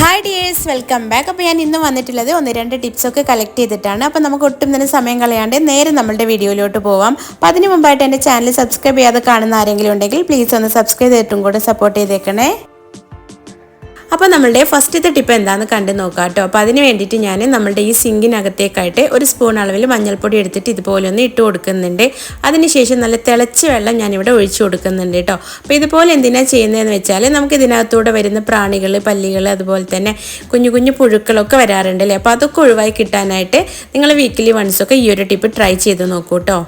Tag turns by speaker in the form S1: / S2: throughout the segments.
S1: Hi dears welcome back അപ്പോൾ ഞാൻ ഇന്ന് വന്നിട്ടുള്ളത് ഒന്ന് രണ്ട് ടിപ്സൊക്കെ കളക്ട് ചെയ്തിട്ടാണ്. അപ്പോൾ നമുക്ക് ഒട്ടും തന്നെ സമയം കളയാണ്ട് നേരെ നമ്മുടെ വീഡിയോയിലോട്ട് പോവാം. അപ്പോൾ അതിന് മുമ്പായിട്ട് എന്റെ ചാനൽ സബ്സ്ക്രൈബ് ചെയ്യാതെ കാണുന്ന ആരെങ്കിലും ഉണ്ടെങ്കിൽ പ്ലീസ് ഒന്ന് സബ്സ്ക്രൈബ് ചെയ്തിട്ടും കൂടെ സപ്പോർട്ട് ചെയ്തേക്കണേ. അപ്പോൾ നമ്മളുടെ ഫസ്റ്റത്തെ ടിപ്പ് എന്താണെന്ന് കണ്ടു നോക്കാം കേട്ടോ അപ്പോൾ അതിന് വേണ്ടിയിട്ട് ഞാൻ നമ്മളുടെ ഈ സിങ്കിനകത്തേക്കായിട്ട് ഒരു സ്പൂൺ അളവിൽ മഞ്ഞൾപ്പൊടി എടുത്തിട്ട് ഇതുപോലെ ഒന്ന് ഇട്ട് കൊടുക്കുന്നുണ്ട്. അതിനുശേഷം നല്ല തിളച്ച വെള്ളം ഞാനിവിടെ ഒഴിച്ചു കൊടുക്കുന്നുണ്ട് കേട്ടോ അപ്പോൾ ഇതുപോലെ എന്തിനാണ് ചെയ്യുന്നതെന്ന് വെച്ചാൽ നമുക്ക് ഇതിനകത്തൂടെ വരുന്ന പ്രാണികൾ പല്ലികൾ അതുപോലെ തന്നെ കുഞ്ഞു കുഞ്ഞു പുഴുക്കളൊക്കെ വരാറുണ്ട് അല്ലേ അപ്പോൾ അതൊക്കെ ഒഴിവായി കിട്ടാനായിട്ട് നിങ്ങൾ വീക്കിലി വൺസൊക്കെ ഈ ഒരു ടിപ്പ് ട്രൈ ചെയ്ത് നോക്കൂ കേട്ടോ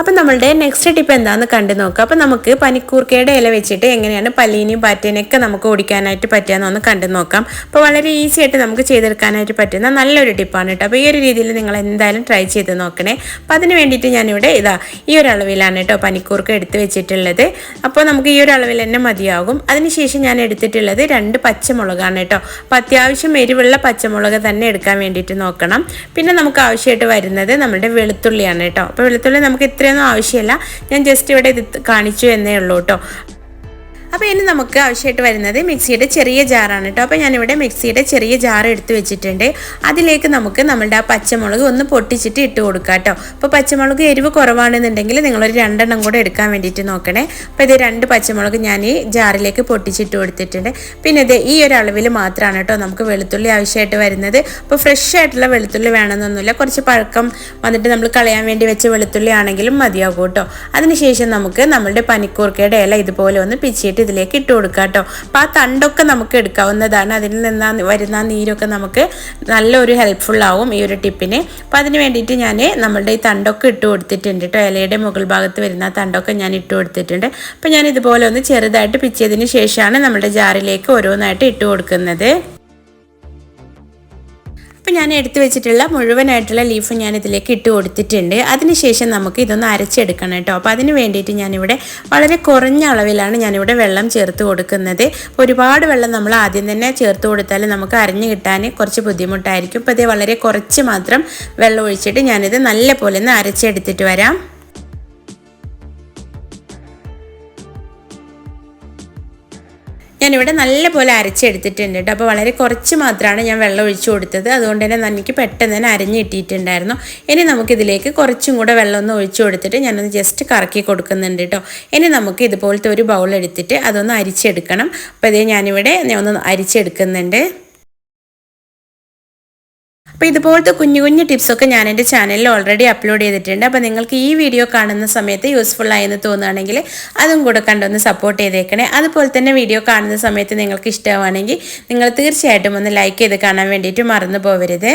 S1: അപ്പം നമ്മളുടെ നെക്സ്റ്റ് ടിപ്പ് എന്താണെന്ന് കണ്ടു നോക്കാം. അപ്പം നമുക്ക് പനിക്കൂർക്കയുടെ ഇല വെച്ചിട്ട് എങ്ങനെയാണ് പല്ലീനെയും പാറ്റേനെയൊക്കെ നമുക്ക് ഓടിക്കാനായിട്ട് പറ്റുകയെന്ന് ഒന്ന് കണ്ടു നോക്കാം. അപ്പോൾ വളരെ ഈസി ആയിട്ട് നമുക്ക് ചെയ്തെടുക്കാനായിട്ട് പറ്റുന്ന നല്ലൊരു ടിപ്പാണ് കേട്ടോ. അപ്പോൾ ഈ ഒരു രീതിയിൽ നിങ്ങൾ എന്തായാലും ട്രൈ ചെയ്ത് നോക്കണേ. അപ്പോൾ അതിന് വേണ്ടിയിട്ട് ഞാനിവിടെ ഇതാ ഈ ഒരു അളവിലാണ് കേട്ടോ പനിക്കൂർക്ക എടുത്ത് വെച്ചിട്ടുള്ളത്. അപ്പോൾ നമുക്ക് ഈ ഒരു അളവിൽ തന്നെ മതിയാകും. അതിനുശേഷം ഞാൻ എടുത്തിട്ടുള്ളത് രണ്ട് പച്ചമുളകാണ് കേട്ടോ. അപ്പോൾ അത്യാവശ്യം എരിവുള്ള പച്ചമുളക് തന്നെ എടുക്കാൻ വേണ്ടിയിട്ട് നോക്കണം. പിന്നെ നമുക്ക് ആവശ്യമായിട്ട് വരുന്നത് നമ്മുടെ വെളുത്തുള്ളിയാണ് കേട്ടോ. അപ്പോൾ വെളുത്തുള്ളി നമുക്ക് ഇത്രയൊന്നും ആവശ്യമില്ല. ഞാൻ ജസ്റ്റ് ഇവിടെ ഇത് കാണിച്ചു എന്നേ ഉള്ളൂ കേട്ടോ. അപ്പോൾ ഇനി നമുക്ക് ആവശ്യമായിട്ട് വരുന്നത് മിക്സിയുടെ ചെറിയ ജാറാണ് കേട്ടോ. അപ്പോൾ ഞാനിവിടെ മിക്സിയുടെ ചെറിയ ജാർ എടുത്ത് വെച്ചിട്ടുണ്ട്. അതിലേക്ക് നമുക്ക് നമ്മളുടെ ആ പച്ചമുളക് ഒന്ന് പൊട്ടിച്ചിട്ട് ഇട്ട് കൊടുക്കാം കേട്ടോ. അപ്പോൾ പച്ചമുളക് എരിവ് കുറവാണെന്നുണ്ടെങ്കിൽ നിങ്ങളൊരു രണ്ടെണ്ണം കൂടെ എടുക്കാൻ വേണ്ടിയിട്ട് നോക്കണേ. അപ്പോൾ ഇത് രണ്ട് പച്ചമുളക് ഞാൻ ഈ ജാറിലേക്ക് പൊട്ടിച്ചിട്ട് കൊടുത്തിട്ടുണ്ട്. പിന്നെ ഇത് ഈ ഒരു അളവിൽ മാത്രമാണ് കേട്ടോ നമുക്ക് വെളുത്തുള്ളി ആവശ്യമായിട്ട് വരുന്നത്. അപ്പോൾ ഫ്രഷ് ആയിട്ടുള്ള വെളുത്തുള്ളി വേണമെന്നൊന്നുമില്ല. കുറച്ച് പഴക്കം വന്നിട്ട് നമ്മൾ കളയാൻ വേണ്ടി വെച്ച വെളുത്തുള്ളി ആണെങ്കിലും മതിയാകും കേട്ടോ. അതിനുശേഷം നമുക്ക് നമ്മളുടെ പനിക്കൂർക്കയുടെ ഇല ഇതുപോലെ ഒന്ന് പിച്ചിട്ട് ഇതിലേക്ക് ഇട്ട് കൊടുക്കുക കേട്ടോ അപ്പോൾ ആ തണ്ടൊക്കെ നമുക്ക് എടുക്കാവുന്നതാണ്. അതിൽ നിന്ന് വരുന്ന നീരൊക്കെ നമുക്ക് നല്ലൊരു ഹെൽപ്ഫുൾ ആവും ഈ ഒരു ടിപ്പിന്. അപ്പോൾ അതിന് വേണ്ടിയിട്ട് ഞാൻ നമ്മളുടെ ഈ തണ്ടൊക്കെ ഇട്ട് കൊടുത്തിട്ടുണ്ട് കേട്ടോ ഇലയുടെ മുകൾ ഭാഗത്ത് വരുന്ന തണ്ടൊക്കെ ഞാൻ ഇട്ട് കൊടുത്തിട്ടുണ്ട്. അപ്പോൾ ഞാൻ ഇതുപോലെ ഒന്ന് ചെറുതായിട്ട് പിച്ചതിന് ശേഷമാണ് നമ്മുടെ ജാറിലേക്ക് ഓരോന്നായിട്ട് ഇട്ട് കൊടുക്കുന്നത്. അപ്പോൾ ഞാൻ എടുത്തു വെച്ചിട്ടുള്ള മുഴുവനായിട്ടുള്ള ലീഫ് ഞാൻ ഇതിലേക്ക് ഇട്ട് കൊടുത്തിട്ടുണ്ട്. അതിനുശേഷം നമുക്ക് ഇതൊന്ന് അരച്ചെടുക്കണം കേട്ടോ. അപ്പോൾ അതിന് വേണ്ടിയിട്ട് ഞാനിവിടെ വളരെ കുറഞ്ഞ അളവിലാണ് ഞാനിവിടെ വെള്ളം ചേർത്ത് കൊടുക്കുന്നത്. ഒരുപാട് വെള്ളം നമ്മൾ ആദ്യം തന്നെ ചേർത്ത് കൊടുത്താൽ നമുക്ക് അരഞ്ഞു കിട്ടാൻ കുറച്ച് ബുദ്ധിമുട്ടായിരിക്കും. അപ്പോൾ ഇത് വളരെ കുറച്ച് മാത്രം വെള്ളം ഒഴിച്ചിട്ട് ഞാനിത് നല്ല പോലെ ഒന്ന് അരച്ചെടുത്തിട്ട് വരാം. ഞാനിവിടെ നല്ലപോലെ അരച്ചെടുത്തിട്ടുണ്ട് കേട്ടോ. അപ്പോൾ വളരെ കുറച്ച് മാത്രമാണ് ഞാൻ വെള്ളം ഒഴിച്ചു കൊടുത്തത്. അതുകൊണ്ട് തന്നെ എനിക്ക് പെട്ടെന്ന് തന്നെ അരഞ്ഞ് കിട്ടിയിട്ടുണ്ടായിരുന്നു. ഇനി നമുക്കിതിലേക്ക് കുറച്ചും കൂടെ വെള്ളം ഒന്ന് ഒഴിച്ചു കൊടുത്തിട്ട് ഞാനൊന്ന് ജസ്റ്റ് കറക്കി കൊടുക്കുന്നുണ്ട് കേട്ടോ. ഇനി നമുക്ക് ഇതുപോലത്തെ ഒരു ബൗൾ എടുത്തിട്ട് അതൊന്ന് അരിച്ചെടുക്കണം. അപ്പോൾ ഇതേ ഞാനിവിടെ ഒന്ന് അരിച്ചെടുക്കുന്നുണ്ട്. അപ്പോൾ ഇതുപോലത്തെ കുഞ്ഞു കുഞ്ഞു ടിപ്സൊക്കെ ഞാൻ എന്റെ ചാനലിൽ ഓൾറെഡി അപ്ലോഡ് ചെയ്തിട്ടുണ്ട്. അപ്പോൾ നിങ്ങൾക്ക് ഈ വീഡിയോ കാണുന്ന സമയത്ത് യൂസ്ഫുൾ ആയെന്ന് തോന്നുകയാണെങ്കിൽ അതും കൂടെ കണ്ടൊന്ന് സപ്പോർട്ട് ചെയ്തേക്കണേ. അതുപോലെ തന്നെ വീഡിയോ കാണുന്ന സമയത്ത് നിങ്ങൾക്ക് ഇഷ്ടമാണെങ്കിൽ നിങ്ങൾ തീർച്ചയായിട്ടും ഒന്ന് ലൈക്ക് ചെയ്ത് കാണാൻ വേണ്ടിയിട്ട് മറന്നു പോകരുത്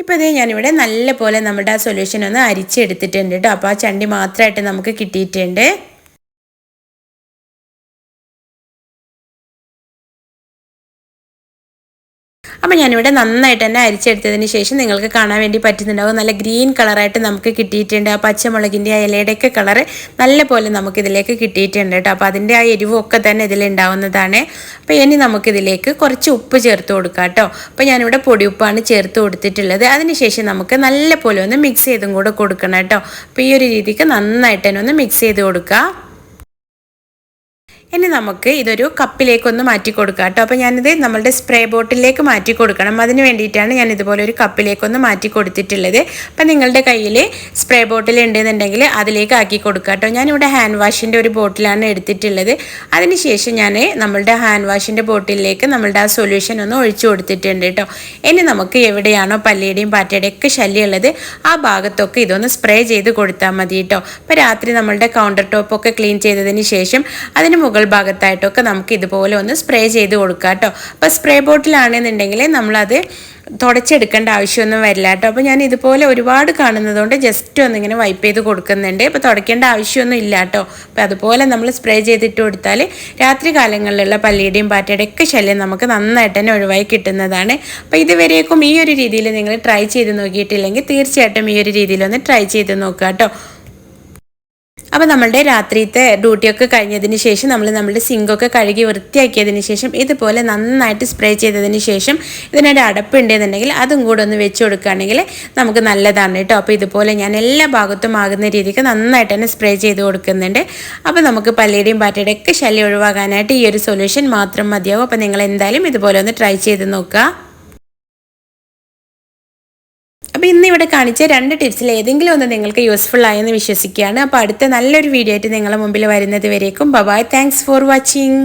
S1: ഇപ്പോൾ ഇതേ ഞാനിവിടെ നല്ല പോലെ നമ്മുടെ ആ സൊല്യൂഷൻ ഒന്ന് അരിച്ചെടുത്തിട്ടുണ്ട് കേട്ടോ അപ്പോൾ ആ ചണ്ടി മാത്രമായിട്ട് നമുക്ക് കിട്ടിയിട്ടുണ്ട്. അപ്പോൾ ഞാനിവിടെ നന്നായിട്ട് തന്നെ അരിച്ചെടുത്തതിന് ശേഷം നിങ്ങൾക്ക് കാണാൻ വേണ്ടി പറ്റുന്നുണ്ടാവും. നല്ല ഗ്രീൻ കളറായിട്ട് നമുക്ക് കിട്ടിയിട്ടുണ്ട്. ആ പച്ചമുളകിന്റെ ആ ഇലയുടെയൊക്കെ കളറ് നല്ല പോലെ നമുക്കിതിലേക്ക് കിട്ടിയിട്ടുണ്ട് കേട്ടോ. അപ്പോൾ അതിന്റെ ആ എരിവൊക്കെ തന്നെ ഇതിലുണ്ടാവുന്നതാണ്. അപ്പോൾ ഇനി നമുക്കിതിലേക്ക് കുറച്ച് ഉപ്പ് ചേർത്ത് കൊടുക്കാം കേട്ടോ. അപ്പോൾ ഞാനിവിടെ പൊടി ഉപ്പാണ് ചേർത്ത് കൊടുത്തിട്ടുള്ളത്. അതിനുശേഷം നമുക്ക് നല്ല പോലെ ഒന്ന് മിക്സ് ചെയ്തും കൂടെ കൊടുക്കണം കേട്ടോ. അപ്പോൾ ഈ ഒരു രീതിക്ക് നന്നായിട്ട് തന്നെ ഒന്ന് മിക്സ് ചെയ്ത് കൊടുക്കുക ഇനി നമുക്ക് ഇതൊരു കപ്പിലേക്കൊന്ന് മാറ്റി കൊടുക്കാം കേട്ടോ. അപ്പോൾ ഞാനിത് നമ്മളുടെ സ്പ്രേ ബോട്ടിലേക്ക് മാറ്റി കൊടുക്കണം. അതിന് വേണ്ടിയിട്ടാണ് ഞാൻ ഇതുപോലെ ഒരു കപ്പിലേക്കൊന്ന് മാറ്റി കൊടുത്തിട്ടുള്ളത്. അപ്പം നിങ്ങളുടെ കയ്യിൽ സ്പ്രേ ബോട്ടിൽ ഉണ്ടെന്നുണ്ടെങ്കിൽ അതിലേക്ക് ആക്കി കൊടുക്കുക കേട്ടോ. ഞാനിവിടെ ഹാൻഡ് വാഷിന്റെ ഒരു ബോട്ടിലാണ് എടുത്തിട്ടുള്ളത്. അതിനുശേഷം ഞാൻ നമ്മളുടെ ഹാൻഡ് വാഷിന്റെ ബോട്ടിലേക്ക് നമ്മളുടെ ആ സൊല്യൂഷൻ ഒന്ന് ഒഴിച്ചു കൊടുത്തിട്ടുണ്ട് കേട്ടോ. ഇനി നമുക്ക് എവിടെയാണോ പല്ലിയുടെയും പാറ്റയുടെയും ഒക്കെ ശല്യമുള്ളത് ആ ഭാഗത്തൊക്കെ ഇതൊന്ന് സ്പ്രേ ചെയ്ത് കൊടുത്താൽ മതി കേട്ടോ. അപ്പോൾ രാത്രി നമ്മളുടെ കൗണ്ടർ ടോപ്പൊക്കെ ക്ലീൻ ചെയ്തതിന് ശേഷം അതിന് ഭാഗത്തായിട്ടൊക്കെ നമുക്ക് ഇതുപോലെ ഒന്ന് സ്പ്രേ ചെയ്ത് കൊടുക്കാം കേട്ടോ. അപ്പോൾ സ്പ്രേ ബോട്ടിലാണെന്നുണ്ടെങ്കിൽ നമ്മളത് തുടച്ചെടുക്കേണ്ട ആവശ്യമൊന്നും വരില്ല കേട്ടോ. അപ്പോൾ ഞാൻ ഇതുപോലെ ഒരുപാട് കാണുന്നതുകൊണ്ട് ജസ്റ്റ് ഒന്നിങ്ങനെ വൈപ്പ് ചെയ്ത് കൊടുക്കുന്നുണ്ട്. അപ്പോൾ തുടയ്ക്കേണ്ട ആവശ്യമൊന്നും ഇല്ല കേട്ടോ. അപ്പോൾ അതുപോലെ നമ്മൾ സ്പ്രേ ചെയ്തിട്ട് കൊടുത്താൽ രാത്രി കാലങ്ങളിലുള്ള പല്ലിയുടെയും പാറ്റയുടെ ഒക്കെ ശല്യം നമുക്ക് നന്നായിട്ട് തന്നെ ഒഴിവായി കിട്ടുന്നതാണ്. അപ്പോൾ ഇതുവരേക്കും ഈ ഒരു രീതിയിൽ നിങ്ങൾ ട്രൈ ചെയ്ത് നോക്കിയിട്ടില്ലെങ്കിൽ തീർച്ചയായിട്ടും ഈ ഒരു രീതിയിലൊന്ന് ട്രൈ ചെയ്ത് നോക്കുക കേട്ടോ. അപ്പോൾ നമ്മളുടെ രാത്രിയത്തെ ഡ്യൂട്ടിയൊക്കെ കഴിഞ്ഞതിന് ശേഷം നമ്മൾ നമ്മുടെ സിങ്കൊക്കെ കഴുകി വൃത്തിയാക്കിയതിന് ശേഷം ഇതുപോലെ നന്നായിട്ട് സ്പ്രേ ചെയ്തതിന് ശേഷം ഇതിനൊരു അടപ്പുണ്ടെന്നുണ്ടെങ്കിൽ അതും കൂടെ ഒന്ന് വെച്ച് കൊടുക്കുകയാണെങ്കിൽ നമുക്ക് നല്ലതാണ് കേട്ടോ. അപ്പോൾ ഇതുപോലെ ഞാൻ എല്ലാ ഭാഗത്തും ആകുന്ന രീതിക്ക് നന്നായിട്ട് തന്നെ സ്പ്രേ ചെയ്ത് കൊടുക്കുന്നുണ്ട്. അപ്പോൾ നമുക്ക് പല്ലിയുടെയും പാറ്റയുടെയും ഒക്കെ ശല്യം ഒഴിവാക്കാനായിട്ട് ഈ ഒരു സൊല്യൂഷൻ മാത്രം മതിയാവും. അപ്പോൾ നിങ്ങൾ എന്തായാലും ഇതുപോലെ ഒന്ന് ട്രൈ ചെയ്ത് നോക്കുക. അപ്പോൾ ഇന്ന് ഇവിടെ കാണിച്ച രണ്ട് ടിപ്സിൽ ഏതെങ്കിലും ഒന്ന് നിങ്ങൾക്ക് യൂസ്ഫുൾ ആയെന്ന് വിശ്വസിക്കുകയാണ്. അപ്പോൾ അടുത്ത നല്ലൊരു വീഡിയോ ആയിട്ട് നിങ്ങളുടെ മുമ്പിൽ വരുന്നത് വരേക്കും. Bye-bye thanks for watching